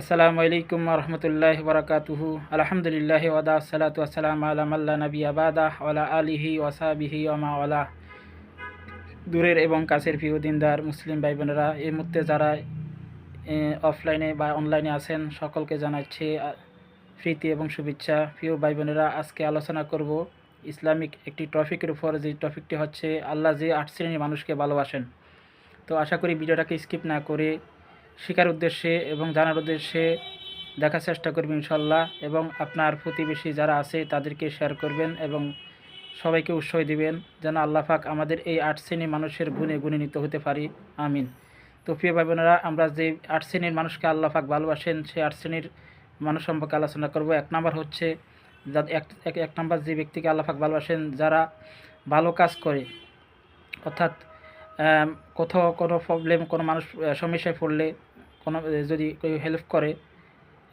আসসালামু আলাইকুম রহমতুল্লাহ বরকাতুহু। আলহামদুলিল্লাহ ওয়াদা সালাতু আসসালাম আলাম আল্লাহ নবী আবাদা ওয়ালা আলিহি ওয়াসাবিহি ওমা ওয়ালা। দূরের এবং কাছের প্রিয় দিনদার মুসলিম ভাই বোনেরা এই মুহূর্তে যারা অফলাইনে বা অনলাইনে আছেন, সকলকে জানাচ্ছি প্রীতি এবং শুভেচ্ছা। প্রিয় ভাই বোনেরা আজকে আলোচনা করব ইসলামিক একটি টপিকের উপর, যে টপিকটি হচ্ছে আল্লাহ যে আট শ্রেণির মানুষকে ভালোবাসেন। তো আশা করি ভিডিওটাকে স্কিপ না করে শেখার উদ্দেশ্যে এবং জানার উদ্দেশ্যে দেখার চেষ্টা করবেন ইনশাল্লাহ এবং আপনার প্রতিবেশী যারা আছে তাদেরকে শেয়ার করবেন এবং সবাইকে উৎসাহ দিবেন যেন আল্লাহ পাক আমাদের এই আট শ্রেণির মানুষের গুণে গুণিত হতে পারি। আমিন। তো প্রিয় ভাই বোনেরা আমরা যে আট শ্রেণির মানুষকে আল্লাহ পাক ভালোবাসেন সেই আট শ্রেণির মানুষ সম্পর্কে আলোচনা করব। এক নম্বর হচ্ছে এক নম্বর যে ব্যক্তিকে আল্লাহ পাক ভালোবাসেন, যারা ভালো কাজ করে, অর্থাৎ কোথাও কোনো প্রবলেম কোনো মানুষ সমস্যায় পড়লে, কোনো, যদি কেউ হেল্প করে,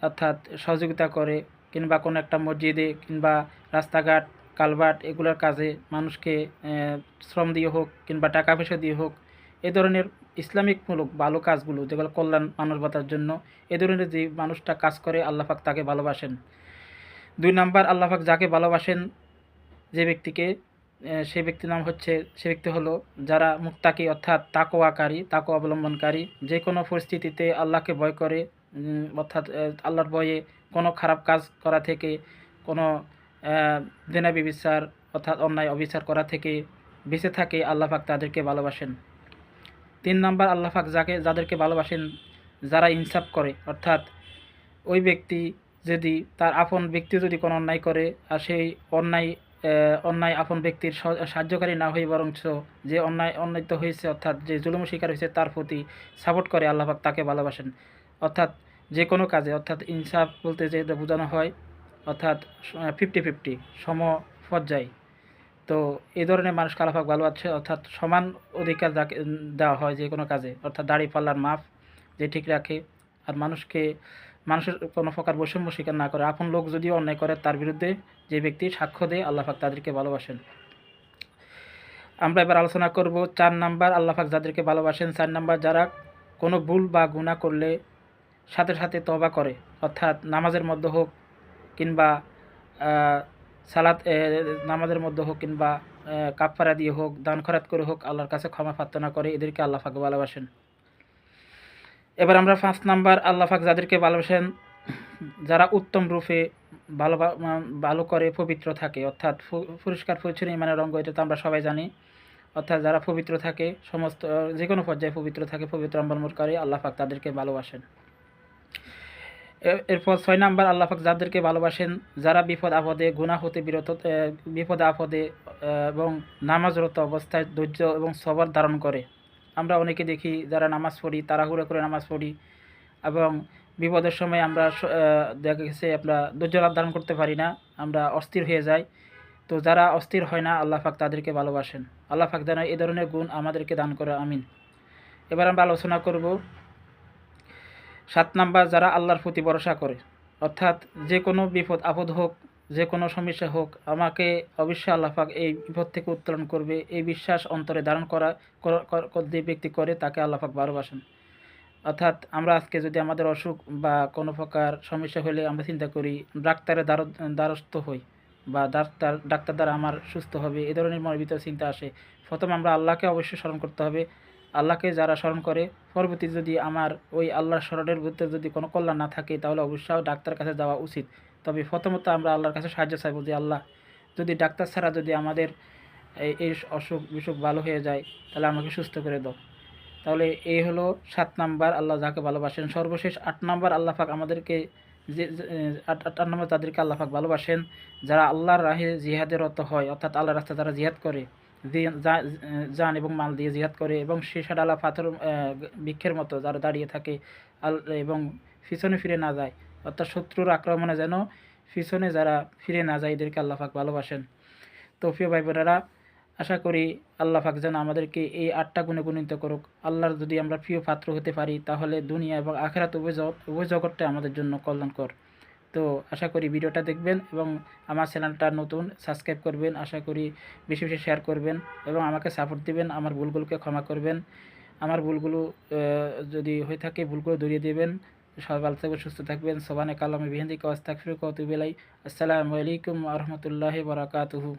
অর্থাৎ সহযোগিতা করে, কিংবা কোনো একটা মসজিদে, কিংবা রাস্তাঘাট কালভার্ট এগুলোর কাজে মানুষকে শ্রম দিয়ে হোক, কিংবা টাকা পয়সা দিয়ে হোক, এ ধরনের ইসলামিকমূলক ভালো কাজগুলো, যেগুলো কল্যাণ মানবতার জন্য, এ ধরনের যে মানুষটা কাজ করে আল্লাহাক তাকে ভালোবাসেন। দুই নাম্বার আল্লাহাক যাকে ভালোবাসেন, যে ব্যক্তিকে সেই ব্যক্তির নাম হচ্ছে, সে ব্যক্তি হলো যারা মুক্তাকি অর্থাৎ তাকোয়াকারী তাকো অবলম্বনকারী। যে কোনো পরিস্থিতিতে আল্লাহকে ভয় করে অর্থাৎ আল্লাহর ভয়ে কোনো খারাপ কাজ করা থেকে, কোনো জেনা বিবিচার অর্থাৎ অন্যায় অবিচার করা থেকে বেঁচে থাকে আল্লাহ পাক তাদেরকে ভালোবাসেন। তিন নাম্বার, আল্লাহ পাক যাকে, যাদেরকে ভালোবাসেন, যারা ইনসাফ করে, অর্থাৎ ওই ব্যক্তি যদি, তার আপন ব্যক্তি যদি কোনো অন্যায় করে, আর সেই অন্যায় অন্যায় আপন ব্যক্তির সাহায্যকারী না হয়ে বরঞ্চ যে অন্যায়, অন্যায়িত হয়েছে, অর্থাৎ যে জুলুম শিকার হয়েছে তার প্রতি সাপোর্ট করে আল্লাহ পাক তাকে ভালোবাসেন। অর্থাৎ যে কোনো কাজে, অর্থাৎ ইনসাফ বলতে যে বোঝানো হয়, অর্থাৎ ফিফটি ফিফটি সম পর্যায় তো এই ধরনের মানুষ কালাফাক ভালো আছে, অর্থাৎ সমান অধিকার দেওয়া হয় যে কোনো কাজে, অর্থাৎ দাড়ি পাল্লার মাপ যে ঠিক রাখে। আর মানুষকে মানুষের কোনো প্রকার বৈষম্য স্বীকার না করে। আপন লোক যদিও অন্যায় করে, তার বিরুদ্ধে যে ব্যক্তি সাক্ষ্য দেয় আল্লাহাক তাদেরকে ভালোবাসেন। আমরা এবার আলোচনা করব চার নাম্বার আল্লাহাক যাদেরকে ভালোবাসেন। চার নাম্বার, যারা কোনো ভুল বা গুণা করলে সাথে সাথে তবা করে, অর্থাৎ নামাজের মধ্যে হোক কিংবা সালাত নামাজের মধ্যে হোক কিংবা কাফফারা দিয়ে হোক, দান খরাত করে হোক, আল্লাহর কাছে ক্ষমা প্রার্থনা করে, এদেরকে আল্লাহ পাক ভালোবাসেন। এবার আমরা পাঁচ নাম্বার আল্লাহ পাক যাদেরকে ভালোবাসেন, যারা উত্তম রূপে ভালো ভালো করে পবিত্র থাকে, অর্থাৎ পু- পরিষ্কার পরিচ্ছন্ন ইমানের রঙ্গ এটা তো আমরা সবাই জানি, অর্থাৎ যারা পবিত্র থাকে, সমস্ত যে কোনো পর্যায়ে পবিত্র থাকে, পবিত্র অবলম্বন করে, আল্লাহ পাক তাদেরকে ভালোবাসেন। এরপর ছয় নাম্বার আল্লাহ পাক যাদেরকে ভালোবাসেন, যারা বিপদ আপদে, গুনাহ হতে বিরত বিপদে আপদে এবং নামাজরত অবস্থায় ধৈর্য এবং সবার ধারণ করে। আমরা অনেকে দেখি যারা নামাজ পড়ি, তাড়াহুড়ো করে নামাজ পড়ি এবং বিপদের সময় আমরা দেখা গেছে আমরা ধৈর্য ধারণ করতে পারি না, আমরা অস্থির হয়ে যাই। তো যারা অস্থির হয় না, আল্লাহ পাক তাদেরকে ভালোবাসেন। আল্লাহ পাক যেন এ ধরনের গুণ আমাদেরকে দান করে, আমিন। এবার আমরা আলোচনা করব সাত নাম্বার, যারা আল্লাহর প্রতি ভরসা করে। অর্থাৎ যে কোনো বিপদ, আপদ হোক যে কোনো সমস্যা হোক, আমাকে অবশ্যই আল্লাহ পাক এই বিপদ থেকে উত্তোলন করবে। এই বিশ্বাস অন্তরে ধারণ করা যে ব্যক্তি করে তাকে আল্লাহ পাক ভালোবাসেন। অর্থাৎ আমরা আজকে যদি আমাদের অসুখ বা কোনো প্রকার সমস্যা হলে আমরা চিন্তা করি, ডাক্তারের দ্বার দ্বারস্থ হই বা ডাক্তার ডাক্তার দ্বারা আমার সুস্থ হবে, এ ধরনের মনের ভিতরে চিন্তা আসে। প্রথম আমরা আল্লাহকে অবশ্যই স্মরণ করতে হবে। আল্লাহকে যারা স্মরণ করে, পরবর্তী যদি আমার ওই আল্লাহর স্মরণের ভিতরে যদি কোনো কল্যাণ না থাকে, তাহলে অবশ্যই ডাক্তার কাছে যাওয়া উচিত। তবে প্রথমত আমরা আল্লাহর কাছে সাহায্য চাইব যে, আল্লাহ, যদি ডাক্তার ছাড়া যদি আমাদের এই অসুখ বিসুখ ভালো হয়ে যায়, তাহলে আমাকে সুস্থ করে দাও। তাহলে এই হলো সাত নাম্বার আল্লাহ যাকে ভালোবাসেন। সর্বশেষ আট নাম্বার আল্লাহ পাক আমাদেরকে যে আট আট নম্বর তাদেরকে আল্লাহ পাক ভালোবাসেন। যারা আল্লাহর রাহে জিহাদের রত হয়, অর্থাৎ আল্লাহর রাস্তায় যারা জিহাদ করে যান এবং মাল দিয়ে জিহাদ করে এবং সে ডালা পাথর বৃক্ষের মতো যারা দাঁড়িয়ে থাকে এবং পিছনে ফিরে না যায়। অর্থাৎ শত্রুর আক্রমণে যেন পিছনে যারা ফিরে না যায়, এদেরকে আল্লাহ পাক ভালোবাসেন। তো ভাই বোনেরা আশা করি আল্লাহ যেন আমাদেরকে এই আটটা গুণে গুণিত করুক। আল্লাহর যদি আমরা প্রিয় পাত্র হতে পারি, তাহলে দুনিয়া এবং আখেরাত উভয় জগৎ উভয় জগৎটাই আমাদের জন্য কল্যাণকর। তো আশা করি ভিডিওটা দেখবেন এবং আমার চ্যানেলটা নতুন, সাবস্ক্রাইব করবেন, আশা করি বেশি বেশি শেয়ার করবেন এবং আমাকে সাপোর্ট দিবেন, আমার ভুলগুলোকে ক্ষমা করবেন। আমার ভুলগুলো যদি হয়ে থাকে ভুলগুলো ধরিয়ে দেবেন। সবাই ভালো সুস্থ থাকবেন। সবানে কালামে বিহেন্দি কাজ থাকবে কত বেলাই আসসালামু আলাইকুম আহমতুল্লাহ বারাকাতুহু।